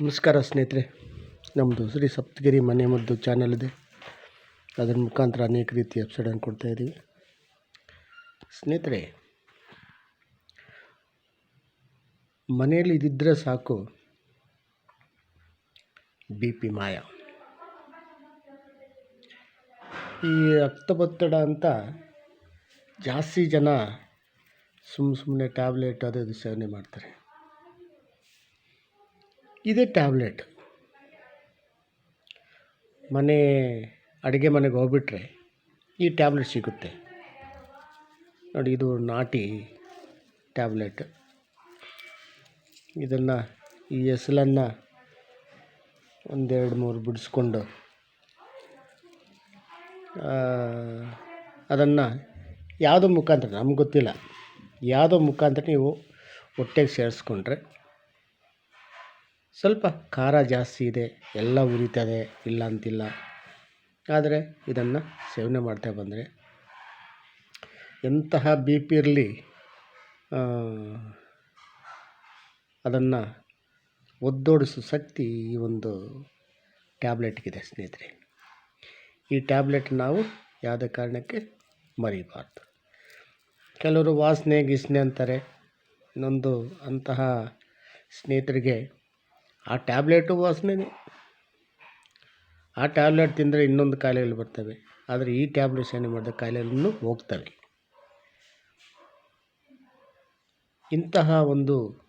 ನಮಸ್ಕಾರ ಸ್ನೇಹಿತರೆ ನಮ್ಮದು ಶ್ರೀ ಸಪ್ತಗಿರಿ ಮನೆ ಮದ್ದು ಚಾನಲ್ ಇದೆ. ಅದರ ಮುಖಾಂತರ ಅನೇಕ ರೀತಿಯ ಎಪಿಸೋಡನ್ನು ಕೊಡ್ತಾ ಇದ್ದೀವಿ ಸ್ನೇಹಿತರೆ, ಮನೆಯಲ್ಲಿ ಇದ್ದಿದ್ದರೆ ಸಾಕು ಬಿ ಪಿ ಮಾಯ. ಈ ರಕ್ತದೊತ್ತಡ ಅಂತ ಜಾಸ್ತಿ ಜನ ಸುಮ್ಮ ಸುಮ್ಮನೆ ಟ್ಯಾಬ್ಲೆಟ್ ಅದು ಸೇವನೆ ಮಾಡ್ತಾರೆ. ಇದೇ ಟ್ಯಾಬ್ಲೆಟ್. ಮನೆ, ಅಡುಗೆ ಮನೆಗೆ ಹೋಗ್ಬಿಟ್ರೆ ಈ ಟ್ಯಾಬ್ಲೆಟ್ ಸಿಗುತ್ತೆ. ನೋಡಿ, ಇದು ನಾಟಿ ಟ್ಯಾಬ್ಲೆಟ್. ಇದನ್ನು ಈ ಹೆಸಲನ್ನು ಒಂದೆರಡು ಮೂರು ಬಿಡಿಸ್ಕೊಂಡು ಅದನ್ನು ಯಾವುದೋ ಮುಖಾಂತರ, ನಮ್ಗೆ ಗೊತ್ತಿಲ್ಲ. ಯಾವುದೋ ಮುಖಾಂತರ ನೀವು ಹೊಟ್ಟೆಗೆ ಸೇರಿಸ್ಕೊಂಡ್ರೆ ಸ್ವಲ್ಪ ಖಾರ ಜಾಸ್ತಿ ಇದೆ, ಎಲ್ಲ ಉರಿತದೆ, ಇಲ್ಲ ಅಂತಿಲ್ಲ. ಆದರೆ ಇದನ್ನು ಸೇವನೆ ಮಾಡ್ತಾ ಬಂದರೆ ಎಂತಹ ಬಿ ಪಿ ಇರಲಿ ಅದನ್ನು ಒದ್ದೋಡಿಸೋ ಶಕ್ತಿ ಈ ಒಂದು ಟ್ಯಾಬ್ಲೆಟ್ಗಿದೆ ಸ್ನೇಹಿತರೆ. ಈ ಟ್ಯಾಬ್ಲೆಟ್ ನಾವು ಯಾವುದೇ ಕಾರಣಕ್ಕೆ ಮರಿಬಾರ್ದು. ಕೆಲವರು ವಾಸನೆ, ಗೀಸನೆ ಅಂತಾರೆ. ಇನ್ನೊಂದು ಅಂತಹ ಸ್ನೇಹಿತರಿಗೆ ಆ ಟ್ಯಾಬ್ಲೆಟು ವಾಸನೆ ಆ ಟ್ಯಾಬ್ಲೆಟ್ ತಿಂದರೆ ಇನ್ನೊಂದು ಕಾಯಿಲೆಗಳು ಬರ್ತವೆ. ಆದರೆ ಈ ಟ್ಯಾಬ್ಲೆಟ್ ಏನು ಮಾಡಿದ ಕಾಯಿಲೆಗಳನ್ನು ಹೋಗ್ತವೆ. ಇಂತಹ ಒಂದು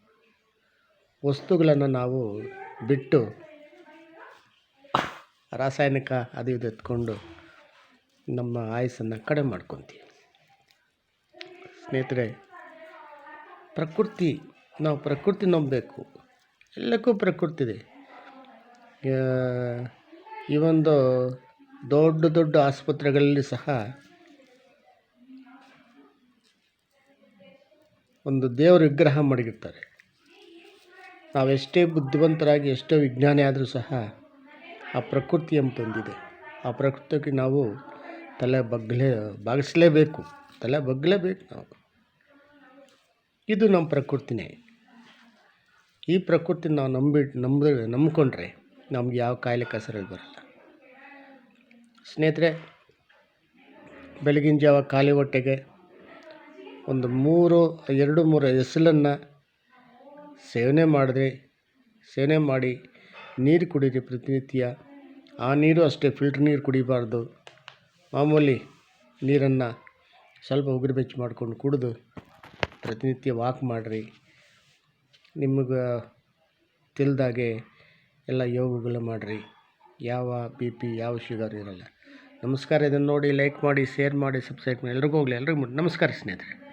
ವಸ್ತುಗಳನ್ನು ನಾವು ಬಿಟ್ಟು ರಾಸಾಯನಿಕ ಅದು ಇದು ಎತ್ಕೊಂಡು ನಮ್ಮ ಆಯಸ್ಸನ್ನು ಕಡಿಮೆ ಮಾಡ್ಕೊತೀವಿ. ಸ್ನೇಹಿತರೆ, ಪ್ರಕೃತಿ, ನಾವು ಪ್ರಕೃತಿ ನಂಬಬೇಕು. ಎಲ್ಲಕ್ಕೂ ಪ್ರಕೃತಿ ಇದೆ ಈ ಒಂದು ದೊಡ್ಡ ದೊಡ್ಡ ಆಸ್ಪತ್ರೆಗಳಲ್ಲಿ ಸಹ ಒಂದು ದೇವರ ವಿಗ್ರಹ ಮಡಗಿರ್ತಾರೆ. ನಾವೆಷ್ಟೇ ಬುದ್ಧಿವಂತರಾಗಿ, ಎಷ್ಟೇ ವಿಜ್ಞಾನಿ ಆದರೂ ಸಹ ಆ ಪ್ರಕೃತಿ ತಂದಿದೆ. ಆ ಪ್ರಕೃತಿಗೆ ನಾವು ತಲೆ ಬಗ್ಗಲೇ ಬಾಗಿಸಲೇಬೇಕು. ತಲೆ ಬಗ್ಗಲೇಬೇಕು ನಾವು. ಇದು ನಮ್ಮ ಪ್ರಕೃತಿನೇ. ಈ ಪ್ರಕೃತಿ ನಾವು ನಂಬಿಟ್ಟು ನಂಬ, ನಂಬ್ಕೊಂಡ್ರೆ ನಮ್ಗೆ ಯಾವ ಕಾಯಿಲೆ ಕಸರಲ್ಲಿ ಬರಲ್ಲ. ಸ್ನೇಹಿತರೆ, ಬೆಳಗಿನ ಜಾವ ಖಾಲಿ ಹೊಟ್ಟೆಗೆ ಒಂದು ಮೂರು, ಎರಡು ಮೂರು ಹೆಸಲನ್ನು ಸೇವನೆ ಮಾಡಿದ್ರೆ, ಸೇವನೆ ಮಾಡಿ ನೀರು ಕುಡಿರಿ ಪ್ರತಿನಿತ್ಯ. ಆ ನೀರು ಅಷ್ಟೇ, ಫಿಲ್ಟ್ರ್ ನೀರು ಕುಡಿಬಾರ್ದು. ಮಾಮೂಲಿ ನೀರನ್ನು ಸ್ವಲ್ಪ ಉಗುರು ಬೆಚ್ಚ ಮಾಡ್ಕೊಂಡು ಕುಡಿದು ಪ್ರತಿನಿತ್ಯ ವಾಕ್ ಮಾಡಿರಿ. ನಿಮಗೆ ತಿಳಿದಾಗೆ ಎಲ್ಲ ಯೋಗಗಳು ಮಾಡಿರಿ. ಯಾವ ಬಿ ಪಿ ಯಾವ ಶುಗರ್ ಇರೋಲ್ಲ. ನಮಸ್ಕಾರ, ಇದನ್ನು ನೋಡಿ ಲೈಕ್ ಮಾಡಿ ಶೇರ್ ಮಾಡಿ ಸಬ್ಸ್ಕ್ರೈಬ್ ಮಾಡಿ. ಎಲ್ರಿಗೂ ಹೋಗಲಿ. ಎಲ್ರಿಗೂ ನಮಸ್ಕಾರ ಸ್ನೇಹಿತರೆ.